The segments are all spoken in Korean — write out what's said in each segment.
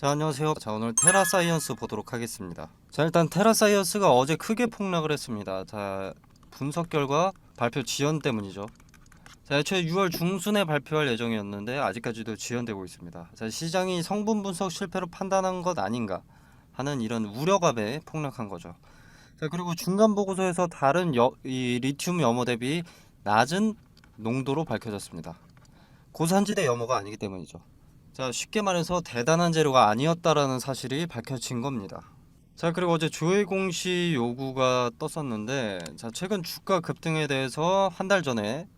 자 안녕하세요. 자 오늘 테라사이언스 보도록 하겠습니다. 자 일단 테라사이언스가 어제 크게 폭락을 했습니다. 자 분석 결과 발표 지연 때문이죠. 자 애초에 6월 중순에 발표할 예정이었는데 아직까지도 지연되고 있습니다. 자 시장이 성분 분석 실패로 판단한 것 아닌가 하는 이런 우려감에 폭락한 거죠. 자 그리고 중간 보고서에서 다른 여, 이 리튬 염호 대비 낮은 농도로 밝혀졌습니다. 고산지대 염호가 아니기 때문이죠. 자 쉽게 말해서 대단한 재료가 아니었다라는 사실이 밝혀진 겁니다. 자 그리고 어제 조회 공시 요구가 떴었는데 자 최근 주가 급등에 대해서 한 달 전에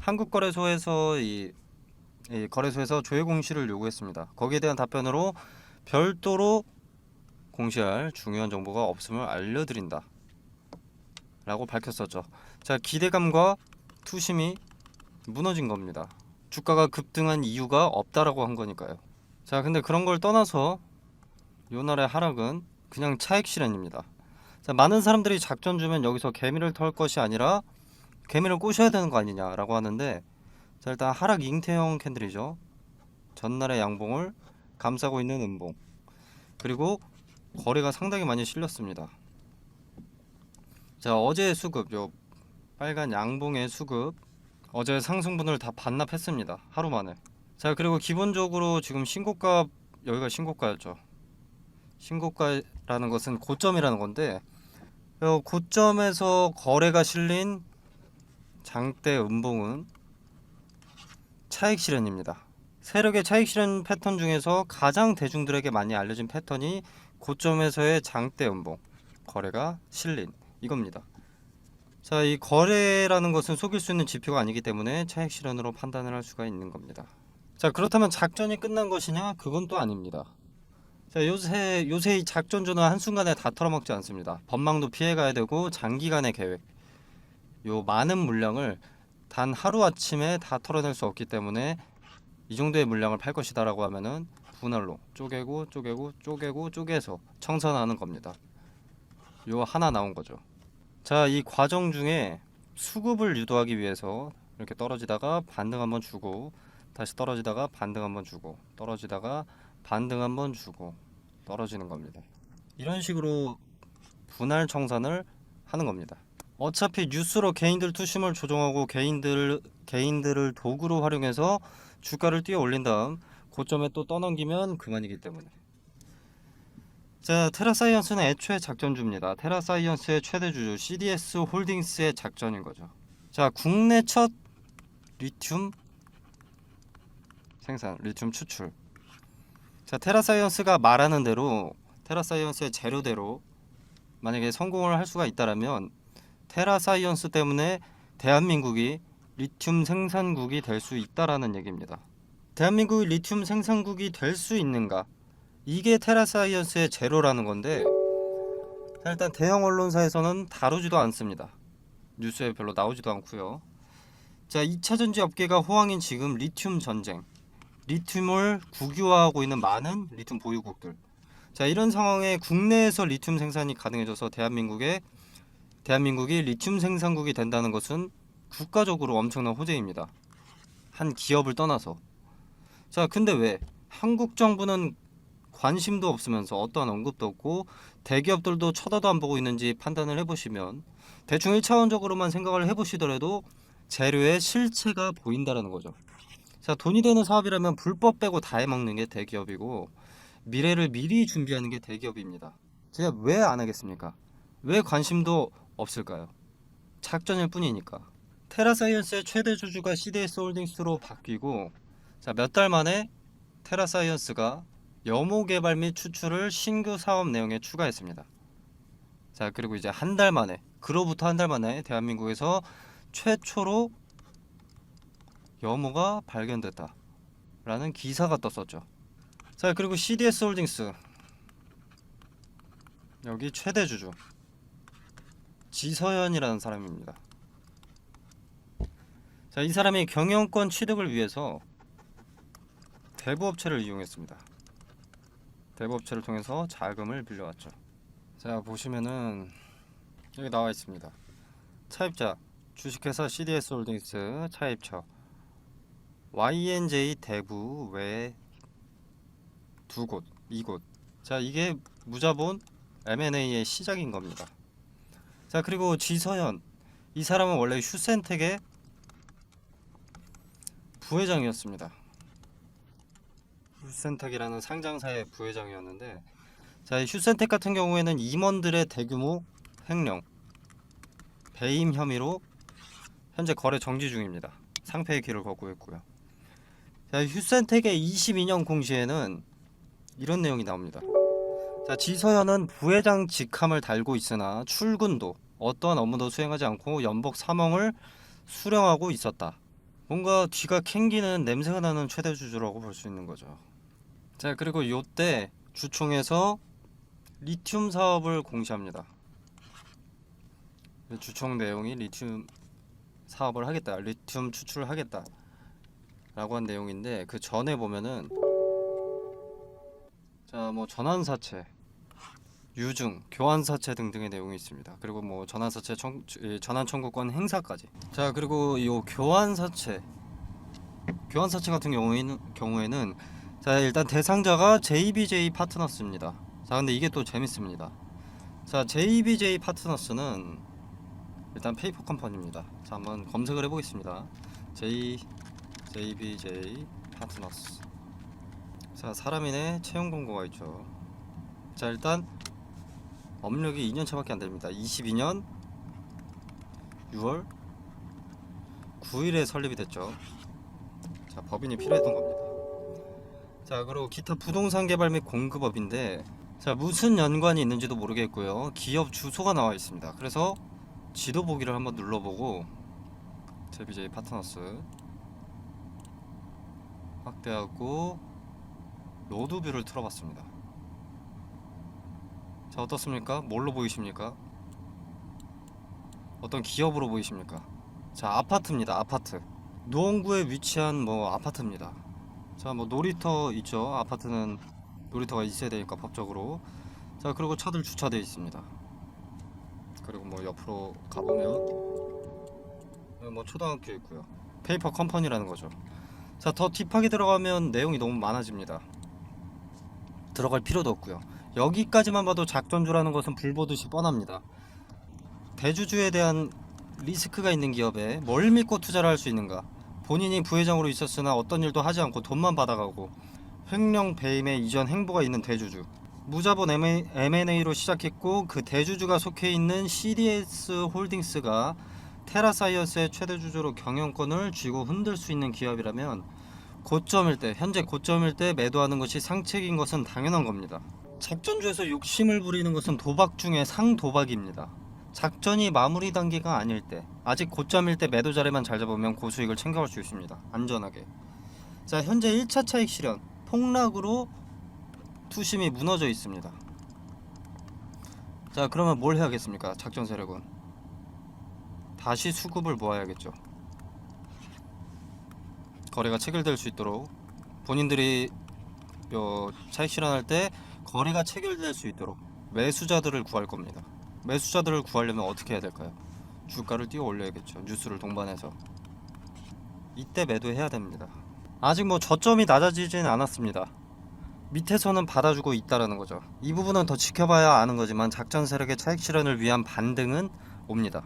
한국거래소에서 이, 이 거래소에서 조회 공시를 요구했습니다. 거기에 대한 답변으로 별도로 공시할 중요한 정보가 없음을 알려드린다. 라고 밝혔었죠. 자 기대감과 투심이 무너진 겁니다. 주가가 급등한 이유가 없다라고 한 거니까요. 자, 근데 그런 걸 떠나서 요날의 하락은 그냥 차익 실현입니다. 자, 많은 사람들이 작전 주면 여기서 개미를 털 것이 아니라 개미를 꼬셔야 되는 거 아니냐라고 하는데 자, 일단 하락 잉태형 캔들이죠. 전날의 양봉을 감싸고 있는 음봉. 그리고 거래가 상당히 많이 실렸습니다. 자, 어제 수급 요 빨간 양봉의 수급 어제 상승분을 다 반납했습니다. 하루 만에. 자 그리고 기본적으로 지금 신고가 여기가 신고가였죠. 신고가라는 것은 고점이라는 건데 어, 고점에서 거래가 실린 장대 음봉은 차익 실현입니다. 세력의 차익 실현 패턴 중에서 가장 대중들에게 많이 알려진 패턴이 고점에서의 장대 음봉 거래가 실린 이겁니다. 자, 이 거래라는 것은 속일 수 있는 지표가 아니기 때문에 차익 실현으로 판단을 할 수가 있는 겁니다. 자, 그렇다면 작전이 끝난 것이냐? 그건 또 아닙니다. 자, 요새 요새 이 작전주는 한순간에 다 털어먹지 않습니다. 법망도 피해 가야 되고 장기간의 계획. 요 많은 물량을 단 하루 아침에 다 털어낼 수 없기 때문에 이 정도의 물량을 팔 것이다라고 하면은 분할로 쪼개고 쪼개고 쪼개고 쪼개서 청산하는 겁니다. 요 하나 나온 거죠. 자, 이 과정 중에 수급을 유도하기 위해서 이렇게 떨어지다가 반등 한번 주고 다시 떨어지다가 반등 한번 주고 떨어지다가 반등 한번 주고 떨어지는 겁니다. 이런 식으로 분할 청산을 하는 겁니다. 어차피 뉴스로 개인들 투심을 조종하고 개인들 개인들을 도구로 활용해서 주가를 뛰어 올린 다음 고점에 또 떠넘기면 그만이기 때문에 자, 테라사이언스는 애초에 작전주입니다. 테라사이언스의 최대 주주 CDS 홀딩스의 작전인 거죠. 자, 국내 첫 리튬 생산, 리튬 추출. 자, 테라사이언스가 말하는 대로 테라사이언스의 재료대로 만약에 성공을 할 수가 있다라면 테라사이언스 때문에 대한민국이 리튬 생산국이 될 수 있다라는 얘기입니다. 대한민국이 리튬 생산국이 될 수 있는가? 이게 테라사이언스의 제로라는 건데 자, 일단 대형 언론사에서는 다루지도 않습니다. 뉴스에 별로 나오지도 않고요. 자, 2차 전지 업계가 호황인 지금 리튬 전쟁. 리튬을 국유화하고 있는 많은 리튬 보유국들. 자, 이런 상황에 국내에서 리튬 생산이 가능해져서 대한민국에 대한민국이 리튬 생산국이 된다는 것은 국가적으로 엄청난 호재입니다. 한 기업을 떠나서. 자, 근데 왜 한국 정부는 관심도 없으면서 어떠한 언급도 없고 대기업들도 쳐다도 안 보고 있는지 판단을 해보시면 대충 1차원적으로만 생각을 해보시더라도 재료의 실체가 보인다라는 거죠. 자 돈이 되는 사업이라면 불법 빼고 다 해먹는 게 대기업이고 미래를 미리 준비하는 게 대기업입니다. 제가 왜 안 하겠습니까? 왜 관심도 없을까요? 작전일 뿐이니까. 테라사이언스의 최대 주주가 CDS 홀딩스로 바뀌고 자 몇 달 만에 테라사이언스가 염호 개발 및 추출을 신규 사업 내용에 추가했습니다. 자 그리고 이제 한 달 만에 그로부터 한 달 만에 대한민국에서 최초로 염호가 발견됐다 라는 기사가 떴었죠. 자 그리고 CDS 홀딩스 여기 최대 주주 지서현이라는 사람입니다. 자 이 사람이 경영권 취득을 위해서 대부업체를 이용했습니다. 대부업체를 통해서 자금을 빌려왔죠. 자 보시면은 여기 나와 있습니다. 차입자 주식회사 CDS 홀딩스 차입처 YNJ 대부 외 두 곳, 이곳. 자, 이게 무자본 M&A의 시작인 겁니다. 자, 그리고 지서현. 이 사람은 원래 휴센텍의 부회장이었습니다. 휴센텍이라는 상장사의 부회장이었는데 자, 이 휴센텍 같은 경우에는 임원들의 대규모 횡령, 배임 혐의로 현재 거래 정지 중입니다. 상패의 길을 걷고 있고요. 자, 휴센텍의 22년 공시에는 이런 내용이 나옵니다. 자, 지서현은 부회장 직함을 달고 있으나 출근도 어떠한 업무도 수행하지 않고 연복 3억을 수령하고 있었다. 뭔가 뒤가 캥기는 냄새가 나는 최대 주주라고 볼 수 있는 거죠. 자, 그리고 요때 주총에서 리튬 사업을 공시합니다. 주총 내용이 리튬 사업을 하겠다, 리튬 추출을 하겠다. 라고 한 내용인데 그 전에 보면은 자 뭐 전환사채 유증 교환사채 등등의 내용이 있습니다 그리고 뭐 전환사채 청, 예, 전환 청구권 행사까지 자 그리고 이 교환사채 교환사채 같은 경우에는 경우에는 자 일단 대상자가 JBJ 파트너스입니다. 자 근데 이게 또 재밌습니다. 자 JBJ 파트너스는 일단 페이퍼 컴퍼니입니다. 자 한번 검색을 해보겠습니다. J JBJ 파트너스. 자 사람인의 채용 공고가 있죠. 자 일단 업력이 2년 차밖에 안 됩니다. 22년 6월 9일에 설립이 됐죠. 자 법인이 필요했던 겁니다 자 그리고 기타 부동산 개발 및 공급업인데 자 무슨 연관이 있는지도 모르겠고요 기업 주소가 나와 있습니다 그래서 지도 보기를 한번 눌러보고 JBJ 파트너스 확대하고 로드뷰를 틀어봤습니다. 자 어떻습니까? 뭘로 보이십니까? 어떤 기업으로 보이십니까? 자 아파트입니다. 아파트. 노원구에 위치한 뭐 아파트입니다. 자 뭐 놀이터 있죠. 아파트는 놀이터가 있어야 되니까 법적으로. 자 그리고 차들 주차되어 있습니다. 그리고 뭐 옆으로 가보면 뭐 초등학교 있고요. 페이퍼 컴퍼니라는 거죠. 자, 더 딥하게 들어가면 내용이 너무 많아집니다. 들어갈 필요도 없고요. 여기까지만 봐도 작전주라는 것은 불보듯이 뻔합니다. 대주주에 대한 리스크가 있는 기업에 뭘 믿고 투자를 할 수 있는가? 본인이 부회장으로 있었으나 어떤 일도 하지 않고 돈만 받아가고 횡령 배임의 이전 행보가 있는 대주주. 무자본 M&A로 시작했고 그 대주주가 속해 있는 CDS 홀딩스가 테라사이언스의 최대 주주로 경영권을 쥐고 흔들 수 있는 기업이라면 고점일 때 현재 고점일 때 매도하는 것이 상책인 것은 당연한 겁니다. 작전주에서 욕심을 부리는 것은 도박 중에 상도박입니다. 작전이 마무리 단계가 아닐 때 아직 고점일 때 매도 자리만 잘 잡으면 고수익을 챙겨갈 수 있습니다. 안전하게. 자 현재 1차 차익 실현 폭락으로 투심이 무너져 있습니다. 자 그러면 뭘 해야겠습니까? 작전 세력은 다시 수급을 모아야겠죠. 거래가 체결될 수 있도록 본인들이 요 차익 실현할 때 거래가 체결될 수 있도록 매수자들을 구할 겁니다. 매수자들을 구하려면 어떻게 해야 될까요? 주가를 띄워 올려야겠죠. 뉴스를 동반해서 이때 매도해야 됩니다. 아직 뭐 저점이 낮아지진 않았습니다. 밑에서는 받아주고 있다라는 거죠. 이 부분은 더 지켜봐야 아는 거지만 작전 세력의 차익 실현을 위한 반등은 옵니다.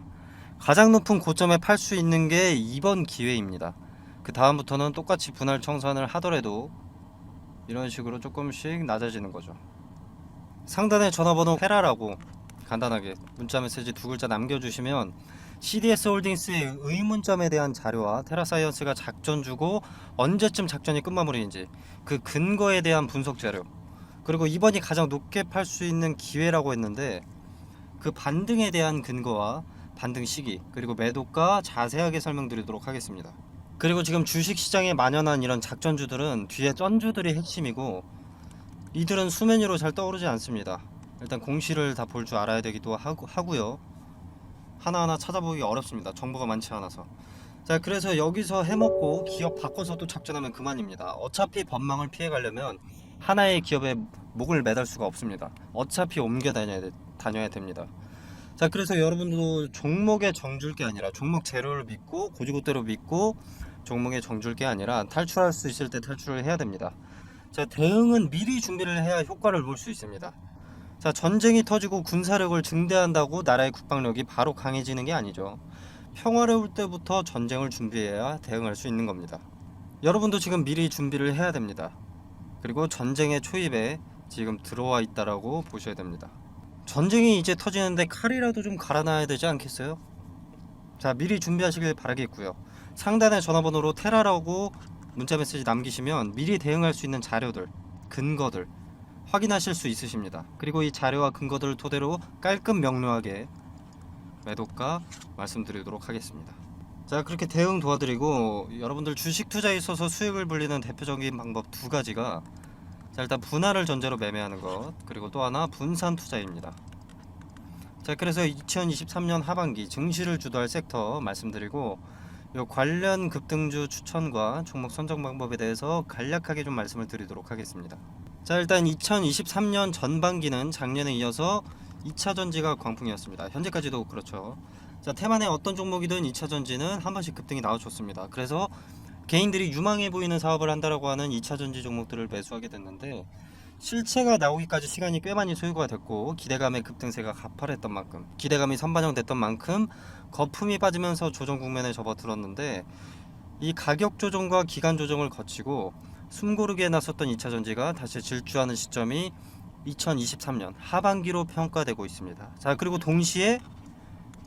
가장 높은 고점에 팔 수 있는 게 이번 기회입니다. 그 다음부터는 똑같이 분할 청산을 하더라도 이런 식으로 조금씩 낮아지는 거죠. 상단에 전화번호 헤라라고 간단하게 문자 메시지 두 글자 남겨주시면 CDS 홀딩스의 의문점에 대한 자료와 테라사이언스가 작전 주고 언제쯤 작전이 끝마무리인지 그 근거에 대한 분석 자료 그리고 이번이 가장 높게 팔 수 있는 기회라고 했는데 그 반등에 대한 근거와 반등 시기 그리고 매도가 자세하게 설명드리도록 하겠습니다. 그리고 지금 주식 시장에 만연한 이런 작전주들은 뒤에 쩐주들이 핵심이고 이들은 수면 위로 잘 떠오르지 않습니다. 일단 공시를 다 볼 줄 알아야 되기도 하고, 하고요. 하나하나 찾아보기 어렵습니다. 정보가 많지 않아서. 자, 그래서 여기서 해먹고 기업 바꿔서 또 작전하면 그만입니다. 어차피 법망을 피해가려면 하나의 기업에 목을 매달 수가 없습니다. 어차피 옮겨 다녀야, 돼- 다녀야 됩니다. 자, 그래서 여러분도 종목에 정줄 게 아니라 종목 재료를 믿고 고지고대로 믿고 종목에 정줄 게 아니라 탈출할 수 있을 때 탈출을 해야 됩니다. 자, 대응은 미리 준비를 해야 효과를 볼 수 있습니다. 자, 전쟁이 터지고 군사력을 증대한다고 나라의 국방력이 바로 강해지는 게 아니죠. 평화로울 때부터 전쟁을 준비해야 대응할 수 있는 겁니다. 여러분도 지금 미리 준비를 해야 됩니다. 그리고 전쟁의 초입에 지금 들어와 있다라고 보셔야 됩니다. 전쟁이 이제 터지는데 칼이라도 좀 갈아놔야 되지 않겠어요? 자, 미리 준비하시길 바라겠고요. 상단의 전화번호로 테라라고 문자 메시지 남기시면 미리 대응할 수 있는 자료들, 근거들 확인하실 수 있으십니다. 그리고 이 자료와 근거들을 토대로 깔끔 명료하게 매도가 말씀드리도록 하겠습니다. 자, 그렇게 대응 도와드리고 여러분들 주식 투자에 있어서 수익을 불리는 대표적인 방법 두 가지가 자, 일단 분할을 전제로 매매하는 것, 그리고 또 하나 분산 투자입니다. 자, 그래서 2023년 하반기 증시를 주도할 섹터 말씀드리고 요 관련 급등주 추천과 종목 선정 방법에 대해서 간략하게 좀 말씀을 드리도록 하겠습니다. 자, 일단 2023년 전반기는 작년에 이어서 2차 전지가 광풍이었습니다. 현재까지도 그렇죠. 자, 테만의 어떤 종목이든 2차 전지는 한 번씩 급등이 나와줬습니다. 그래서 개인들이 유망해 보이는 사업을 한다라고 하는 2차 전지 종목들을 매수하게 됐는데 실체가 나오기까지 시간이 꽤 많이 소요가 됐고 기대감의 급등세가 가파랬던 만큼 기대감이 선반영됐던 만큼 거품이 빠지면서 조정 국면에 접어들었는데 이 가격 조정과 기간 조정을 거치고 숨고르기에 나섰던 2차 전지가 다시 질주하는 시점이 2023년 하반기로 평가되고 있습니다. 자 그리고 동시에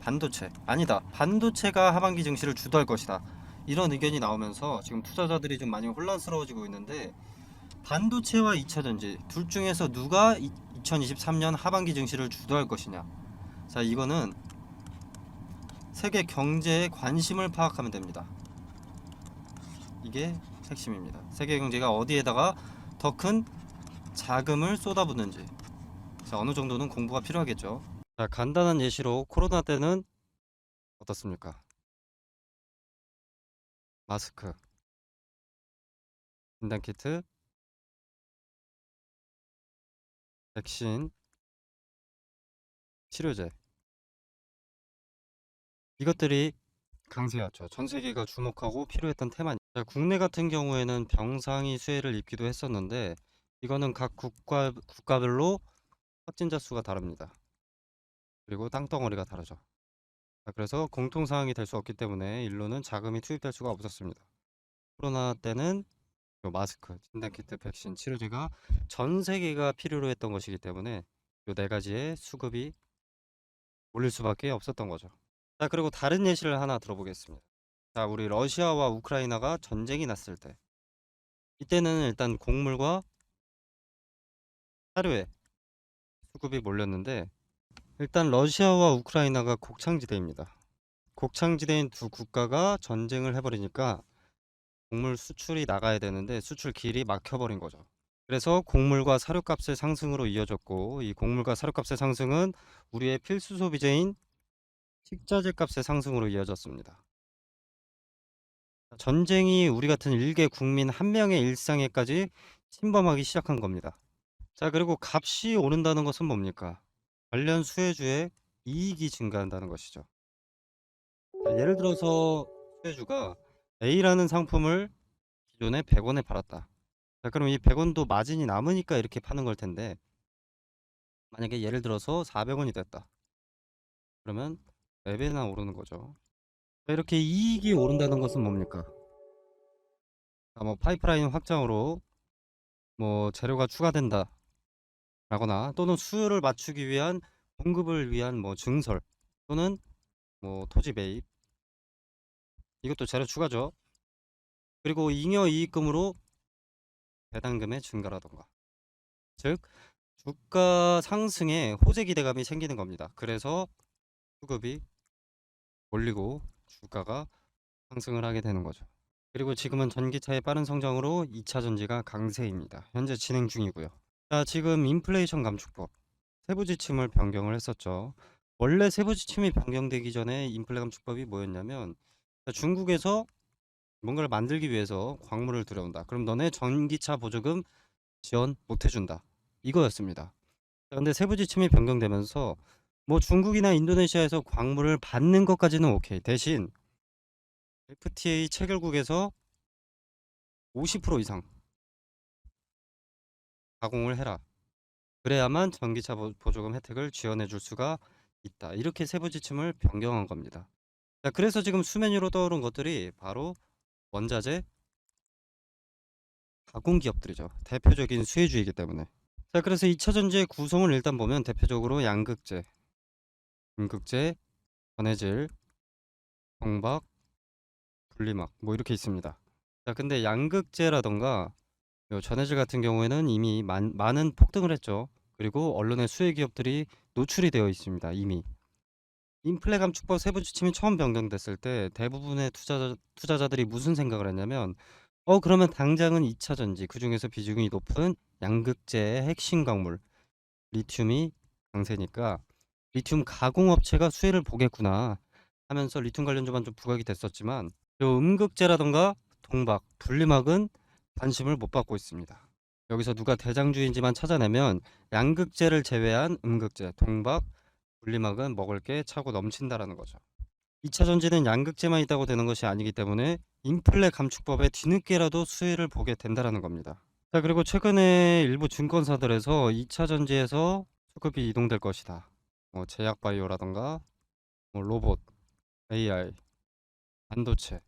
반도체 아니다. 반도체가 하반기 증시를 주도할 것이다. 이런 의견이 나오면서 지금 투자자들이 좀 많이 혼란스러워지고 있는데 반도체와 2차 전지 둘 중에서 누가 2023년 하반기 증시를 주도할 것이냐? 자 이거는 세계 경제의 관심을 파악하면 됩니다 이게 핵심입니다. 세계 경제가 어디에다가 더 큰 자금을 쏟아붓는지. 자 어느 정도는 공부가 필요하겠죠. 자 간단한 예시로 코로나 때는 어떻습니까? 마스크 진단키트 백신, 치료제. 이것들이 강세였죠. 전 세계가 주목하고 필요했던 테마니. 자, 국내 같은 경우에는 병상이 수혜를 입기도 했었는데 이거는 각 국가 국가별로 확진자 수가 다릅니다. 그리고 땅덩어리가 다르죠. 자, 그래서 공통 사항이 될 수 없기 때문에 일로는 자금이 투입될 수가 없었습니다. 코로나 때는 요 마스크, 진단키트, 백신, 치료제가 전 세계가 필요로 했던 것이기 때문에 요네 가지의 수급이 올릴 수밖에 없었던 거죠. 자, 그리고 다른 예시를 하나 들어보겠습니다. 자, 우리 러시아와 우크라이나가 전쟁이 났을 때 이때는 일단 곡물과 사료에 수급이 몰렸는데 일단 러시아와 우크라이나가 곡창지대입니다. 곡창지대인 두 국가가 전쟁을 해버리니까 곡물 수출이 나가야 되는데 수출 길이 막혀버린 거죠. 그래서 곡물과 사료값의 상승으로 이어졌고 이 곡물과 사료값의 상승은 우리의 필수 소비재인 식자재 값의 상승으로 이어졌습니다. 전쟁이 우리 같은 일개 국민 한 명의 일상에까지 침범하기 시작한 겁니다. 자 그리고 값이 오른다는 것은 뭡니까? 관련 수혜주의 이익이 증가한다는 것이죠. 자, 예를 들어서 수혜주가 A라는 상품을 기존에 100원에 팔았다. 자, 그럼 이 100원도 마진이 남으니까 이렇게 파는 걸 텐데 만약에 예를 들어서 400원이 됐다. 그러면 4배나 오르는 거죠. 자, 이렇게 이익이 오른다는 것은 뭡니까? 자, 뭐 파이프라인 확장으로 뭐 재료가 추가된다. 라거나 또는 수요를 맞추기 위한 공급을 위한 뭐 증설 또는 뭐 토지 매입 이것도 재료 추가죠. 그리고 잉여 이익금으로 배당금의 증가라던가. 즉, 주가 상승에 호재 기대감이 생기는 겁니다. 그래서 수급이 올리고 주가가 상승을 하게 되는 거죠. 그리고 지금은 전기차의 빠른 성장으로 2차 전지가 강세입니다. 현재 진행 중이고요. 자, 지금 인플레이션 감축법 세부 지침을 변경을 했었죠. 원래 세부 지침이 변경되기 전에 인플레 감축법이 뭐였냐면 자, 중국에서 뭔가를 만들기 위해서 광물을 들여온다. 그럼 너네 전기차 보조금 지원 못 해준다. 이거였습니다. 자, 근데 세부 지침이 변경되면서 뭐 중국이나 인도네시아에서 광물을 받는 것까지는 오케이. 대신 FTA 체결국에서 50% 이상 가공을 해라. 그래야만 전기차 보- 보조금 혜택을 지원해 줄 수가 있다. 이렇게 세부 지침을 변경한 겁니다. 자, 그래서 지금 수면 위로 떠오른 것들이 바로 원자재 가공 기업들이죠. 대표적인 수혜주이기 때문에. 자, 그래서 2차 전지의 구성을 일단 보면 대표적으로 양극재, 음극재, 전해질, 정박, 분리막 뭐 이렇게 있습니다. 자, 근데 양극재라던가 요 전해질 같은 경우에는 이미 많, 많은 폭등을 했죠. 그리고 언론의 수혜 기업들이 노출이 되어 있습니다. 이미. 인플레 감축법 세부 지침이 처음 변경됐을 때 대부분의 투자자, 투자자들이 무슨 생각을 했냐면 어 그러면 당장은 2차 전지 그중에서 비중이 높은 양극재의 핵심 광물 리튬이 강세니까 리튬 가공업체가 수혜를 보겠구나 하면서 리튬 관련주만 좀 부각이 됐었지만 요 음극재라던가 동박, 분리막은 관심을 못 받고 있습니다. 여기서 누가 대장주인지만 찾아내면 양극재를 제외한 음극재, 동박, 분리막은 먹을 게 차고 넘친다라는 거죠. 2차 전지는 양극재만 있다고 되는 것이 아니기 때문에 인플레 감축법에 뒤늦게라도 수혜를 보게 된다라는 겁니다. 자 그리고 최근에 일부 증권사들에서 2차 전지에서 수급이 이동될 것이다. 뭐 제약 바이오라던가 뭐 로봇, AI, 반도체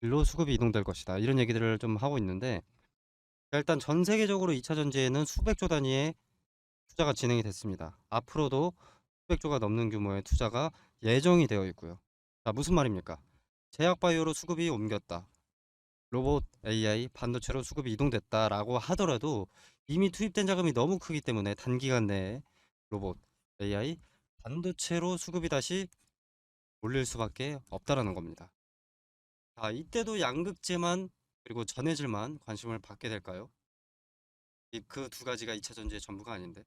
일로 수급이 이동될 것이다. 이런 얘기들을 좀 하고 있는데 자, 일단 전 세계적으로 2차 전지에는 수백조 단위의 투자가 진행이 됐습니다. 앞으로도 수백조가 넘는 규모의 투자가 예정이 되어 있고요. 자, 무슨 말입니까? 제약 바이오로 수급이 옮겼다. 로봇, AI, 반도체로 수급이 이동됐다라고 하더라도 이미 투입된 자금이 너무 크기 때문에 단기간 내에 로봇, AI, 반도체로 수급이 다시 몰릴 수밖에 없다라는 겁니다. 자, 이때도 양극재만 그리고 전해질만 관심을 받게 될까요? 그 두 가지가 2차 전지의 전부가 아닌데.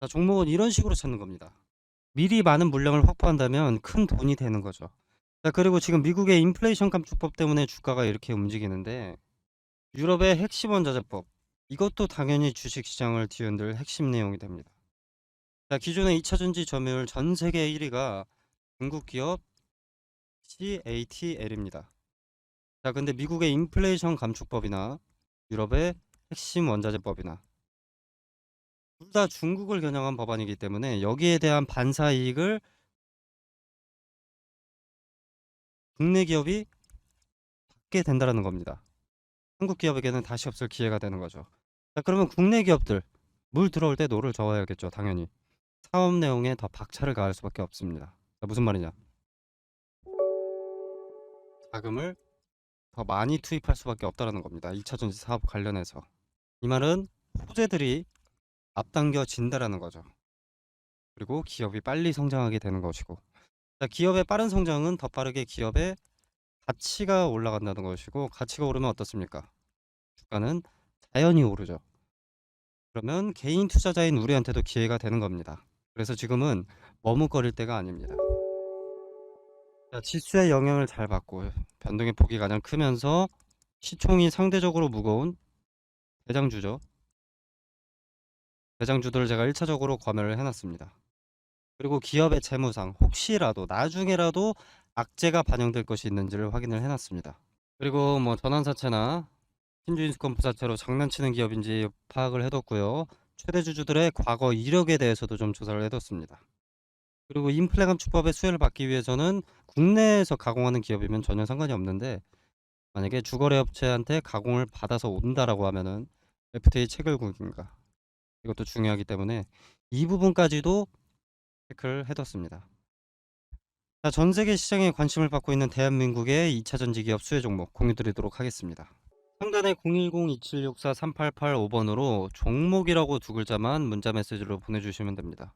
자, 종목은 이런 식으로 찾는 겁니다. 미리 많은 물량을 확보한다면 큰 돈이 되는 거죠. 자, 그리고 지금 미국의 인플레이션 감축법 때문에 주가가 이렇게 움직이는데 유럽의 핵심 원자재법 이것도 당연히 주식 시장을 뒤흔들 핵심 내용이 됩니다. 자, 기존의 2차 전지 점유율 전 세계 1위가 중국 기업 CATL입니다. 자, 근데 미국의 인플레이션 감축법이나 유럽의 핵심 원자재법이나 둘 다 중국을 겨냥한 법안이기 때문에 여기에 대한 반사 이익을 국내 기업이 받게 된다라는 겁니다. 한국 기업에게는 다시 없을 기회가 되는 거죠. 자, 그러면 국내 기업들 물 들어올 때 노를 저어야겠죠, 당연히. 사업 내용에 더 박차를 가할 수밖에 없습니다. 자, 무슨 말이냐? 자금을 더 많이 투입할 수밖에 없다라는 겁니다. 2차 전지 사업 관련해서. 이 말은 호재들이 앞당겨진다라는 거죠. 그리고 기업이 빨리 성장하게 되는 것이고. 자, 기업의 빠른 성장은 더 빠르게 기업의 가치가 올라간다는 것이고 가치가 오르면 어떻습니까? 주가는 자연히 오르죠. 그러면 개인 투자자인 우리한테도 기회가 되는 겁니다. 그래서 지금은 머뭇거릴 때가 아닙니다. 자, 지수의 영향을 잘 받고 변동의 폭이 가장 크면서 시총이 상대적으로 무거운 대장주죠. 대장주들을 제가 1차적으로 검열을 해놨습니다. 그리고 기업의 재무상 혹시라도 나중에라도 악재가 반영될 것이 있는지를 확인을 해놨습니다. 그리고 뭐 전환사채나 신주인수권 부사채로 장난치는 기업인지 파악을 해뒀고요. 최대 주주들의 과거 이력에 대해서도 좀 조사를 해뒀습니다. 그리고 인플레 감축법의 수혜를 받기 위해서는 국내에서 가공하는 기업이면 전혀 상관이 없는데 만약에 주거래 업체한테 가공을 받아서 온다라고 하면은 FTA 체결국인가 이것도 중요하기 때문에 이 부분까지도 체크를 해뒀습니다. 자, 전 세계 시장에 관심을 받고 있는 대한민국의 2차 전지 기업 수혜 종목 공유 드리도록 하겠습니다. 상단에 010-2764-3885번으로 종목이라고 두 글자만 문자 메시지로 보내주시면 됩니다.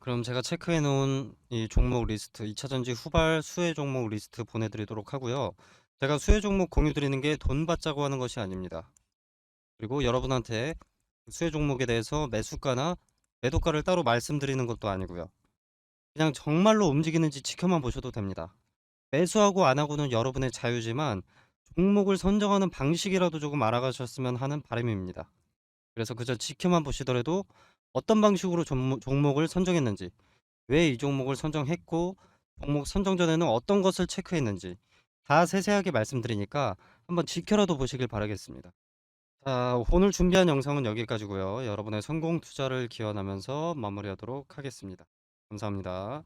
그럼 제가 체크해 놓은 이 종목 리스트 2차 전지 후발 수혜 종목 리스트 보내드리도록 하고요. 제가 수혜 종목 공유 드리는 게 돈 받자고 하는 것이 아닙니다. 그리고 여러분한테 수혜 종목에 대해서 매수가나 매도가를 따로 말씀드리는 것도 아니고요. 그냥 정말로 움직이는지 지켜만 보셔도 됩니다. 매수하고 안 하고는 여러분의 자유지만 종목을 선정하는 방식이라도 조금 알아가셨으면 하는 바람입니다. 그래서 그저 지켜만 보시더라도 어떤 방식으로 종목, 종목을 선정했는지, 왜 이 종목을 선정했고, 종목 선정 전에는 어떤 것을 체크했는지 다 세세하게 말씀드리니까 한번 지켜라도 보시길 바라겠습니다. 자, 오늘 준비한 영상은 여기까지고요. 여러분의 성공 투자를 기원하면서 마무리하도록 하겠습니다. 감사합니다.